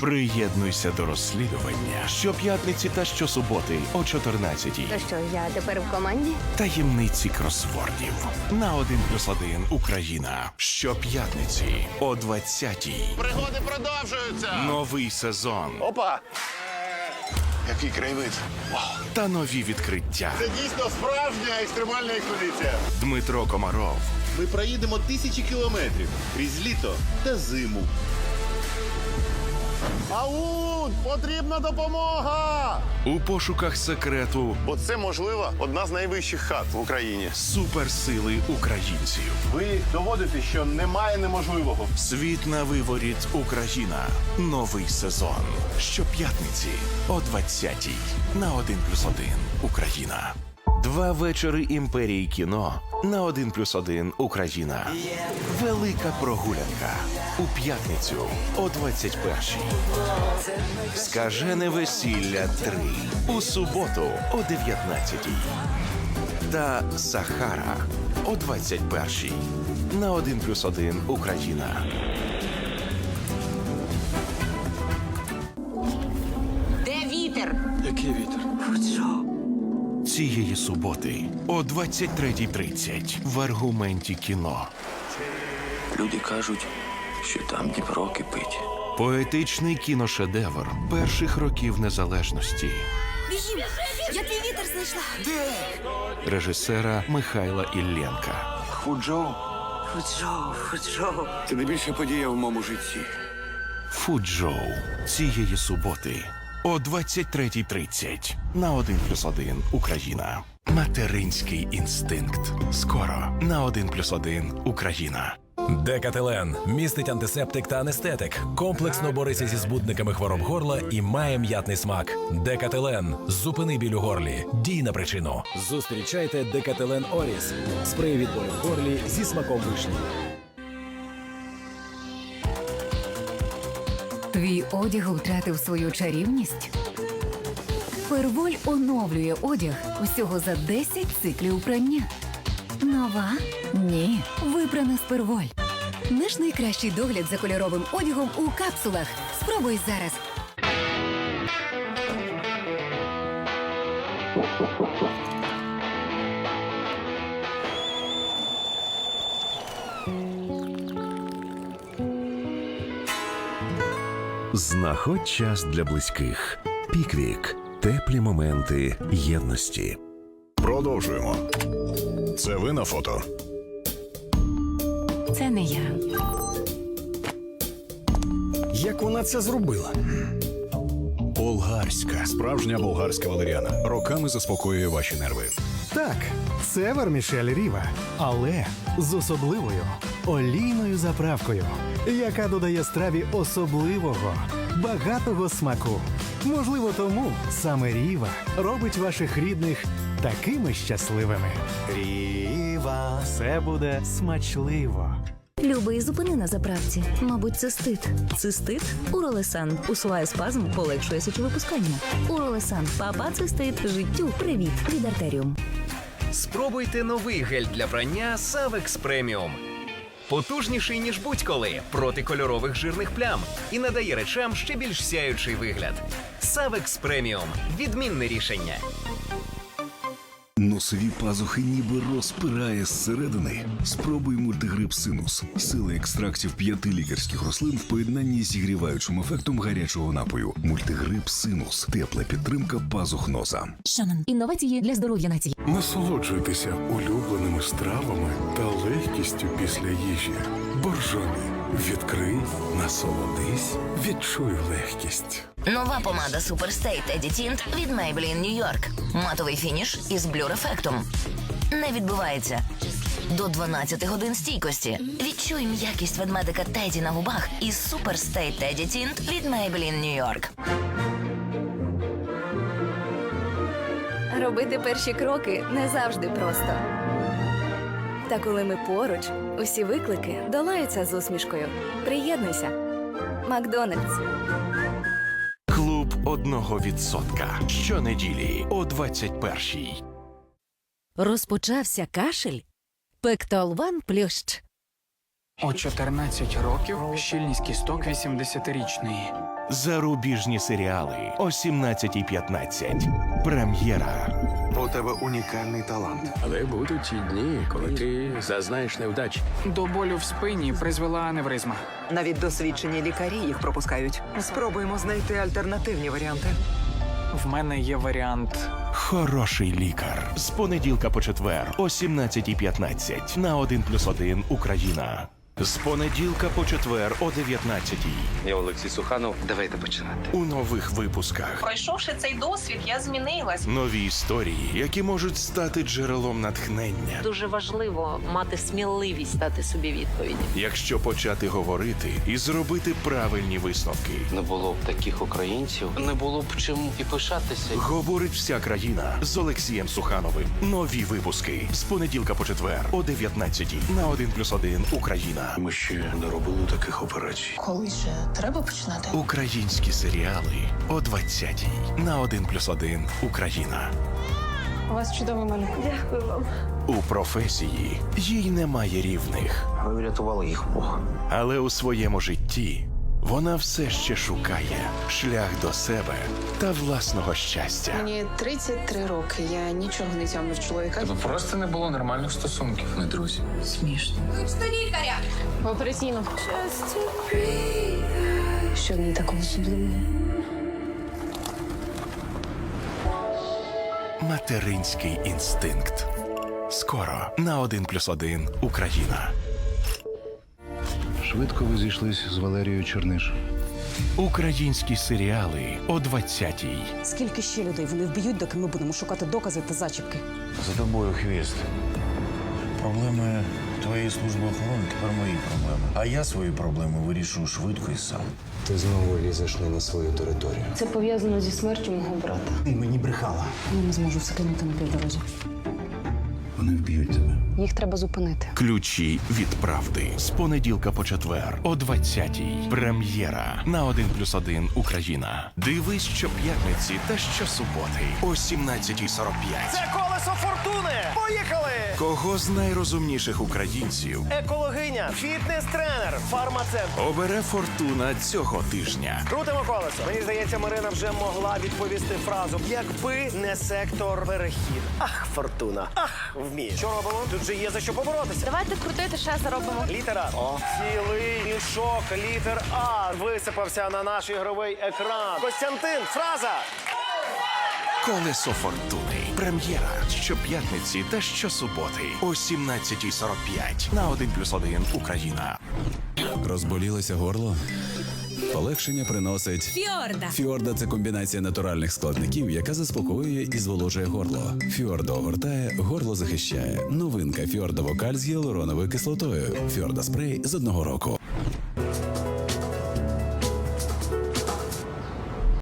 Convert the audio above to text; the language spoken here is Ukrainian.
Приєднуйся до розслідування щоп'ятниці та щосуботи о 14-й. То що, я тепер в команді? Таємниці кросвордів на 1 плюс 1 Україна. Щоп'ятниці о 20-й. Пригоди продовжуються. Новий сезон Опа! Який краєвид. Вау! та нові відкриття. Це дійсно справжня екстремальна експедиція. Дмитро Комаров, Ми проїдемо тисячі кілометрів крізь літо та зиму. Аун! Потрібна допомога! у пошуках секрету Бо це, можливо, одна з найвищих хат в Україні. суперсили українців. Ви доводите, що немає неможливого. Світ на виворіт Україна. Новий сезон. Щоп'ятниці о 20-й на 1 плюс 1 Україна. Два вечори імперії кіно на 1 плюс 1 Україна. Велика прогулянка у п'ятницю о 21-й. Скажене весілля 3 у суботу о 19-й. Та Сахара о 21-й на 1 плюс 1 Україна. Де вітер? Цієї суботи о 23.30 в аргументі кіно. Люди кажуть, що там Дніпро кипить. Поетичний кіношедевр перших років незалежності Біжім! Я твій вітер знайшла. Де? режисера Михайла Ілленка. Худжоу Фуджоу, фуджоу. це найбільша подія в моєму житті. Фуджоу цієї суботи о 23.30 на 1 плюс 1 Україна. Материнський інстинкт. Скоро на 1 плюс 1 Україна. Декателен містить антисептик та анестетик, комплексно бореться зі збудниками хвороб горла і має м'ятний смак. Декателен зупини біль у горлі. Дій на причину. Зустрічайте Декателен Оріс. Спрей від болю в горлі зі смаком вишні. Твій одяг втратив свою чарівність? Перволь оновлює одяг усього за 10 циклів прання. Нова? Ні. Випрана з перволь. Наш найкращий догляд за кольоровим одягом у капсулах. Спробуй зараз. Знаходь час для близьких. Піквік. Теплі моменти єдності. Продовжуємо. Це ви на фото. Це не я. Як вона це зробила? Болгарська. Справжня болгарська валеріана. Роками заспокоює ваші нерви. Так, це вермішель Ріва, але з особливою олійною заправкою, яка додає страві особливого, багатого смаку. Можливо, тому саме Ріва робить ваших рідних такими щасливими. Ріва, все буде смачливо. Любий зупини на заправці. Мабуть, цистит. Цистит? Уролесан. Усуває спазм, полегшує сечовипускання. Уролесан. Папа цистит. Життю. Привіт. Від артеріум. Спробуйте новий гель для прання Savex Premium. Потужніший, ніж будь-коли, проти кольорових жирних плям і надає речам ще більш сяючий вигляд. Савекс преміум – відмінне рішення. Носові пазухи ніби розпирає зсередини. Спробуй мультигрип синус. Сила екстрактів п'яти лікарських рослин в поєднанні з зігріваючим ефектом гарячого напою. Мультигрип синус. Тепла підтримка пазух носа. Шанан. Інновації для здоров'я нації. Насолоджуйтеся улюбленими стравами та легкістю після їжі. Боржомі. Відкрий, насолодись, відчуй легкість. Нова помада Super State Eddie Tint від Maybelline New York. Матовий фініш із блюр-ефектом. Не відбивається. До 12 годин стійкості. Відчуй м'якість ведмедика Теді на губах із Super State Eddie Tint від Maybelline New York. Робити перші кроки не завжди просто. Та коли ми поруч, усі виклики долаються з усмішкою. Приєднуйся. Макдональдс. Клуб одного відсотка. Щонеділі о 21-й. Розпочався кашель? Пектолван плющ. О 14 років щільність кісток 80-річної. Зарубіжні серіали о 17.15. Прем'єра. У тебе унікальний талант. Але будуть ті дні, коли ти зазнаєш невдачі. До болю в спині призвела аневризма. Навіть досвідчені лікарі їх пропускають. Спробуємо знайти альтернативні варіанти. В мене є варіант. Хороший лікар. З понеділка по четвер о 17.15 на 1+,1 Україна. З понеділка по четвер о 19.00 Я Олексій Суханов. Давайте починати. у нових випусках. Пройшовши цей досвід, я змінилась. Нові історії, які можуть стати джерелом натхнення. Дуже важливо мати сміливість дати собі відповіді. Якщо почати говорити і зробити правильні висновки. Не було б таких українців, не було б чим і пишатися. Говорить вся країна з Олексієм Сухановим. Нові випуски з понеділка по четвер о 19 на 1+,1 Україна. Ми ще не робили таких операцій. Коли ще треба починати? Українські серіали о 20 на 1+,1 Україна. У вас чудовий малюк. Дякую вам. У професії їй немає рівних, Ви врятували їх Бог. але у своєму житті вона все ще шукає шлях до себе та власного щастя. Мені 33 роки. Я нічого не тямлю в чоловіка. Просто не було нормальних стосунків. Ми друзі. Смішно. В операційну. Що в ній такого особливого? Материнський інстинкт. Скоро на 1+,1 Україна. Швидко ви зійшлись з Валерією Черниш. Українські серіали о 20-й. Скільки ще людей вони вб'ють, доки ми будемо шукати докази та зачіпки? За тобою хвіст. Проблеми твоєї служби охорони тепер мої проблеми. А я свої проблеми вирішую швидко і сам. Ти знову лізеш не на свою територію. Це пов'язано зі смертю мого брата. Ти мені брехала. Я не зможу все кинути на півдорозі. Вони вб'ють тебе. Їх треба зупинити. Ключі від правди з понеділка по четвер о 20-й. Прем'єра на 1+,1 Україна. Дивись щоп'ятниці та щосуботи о 17.45. Це колесо фортуни! Поїхали! Кого з найрозумніших українців Екологиня, фітнес-тренер, фармацевт. обере фортуна цього тижня? Крутимо колесо. Мені здається, Марина вже могла відповісти фразу. Якби не сектор перехід. Ах, фортуна. Ах, вміє. Що робимо? Тут же є за що поборотися. Давайте крутити, ще заробимо. Літера О. Цілий мішок літер А висипався на наш ігровий екран. Костянтин, фраза. Колесо фортуни. Прем'єра щоп'ятниці та щосуботи о 17.45 на 1+,1 Україна. Розболілося горло? Полегшення приносить Фіорда. Фіорда це комбінація натуральних складників, яка заспокоює і зволожує горло. Фіорда огортає, горло захищає. Новинка Фіорда Вокаль з гіалуроновою кислотою. Фіорда спрей з одного року.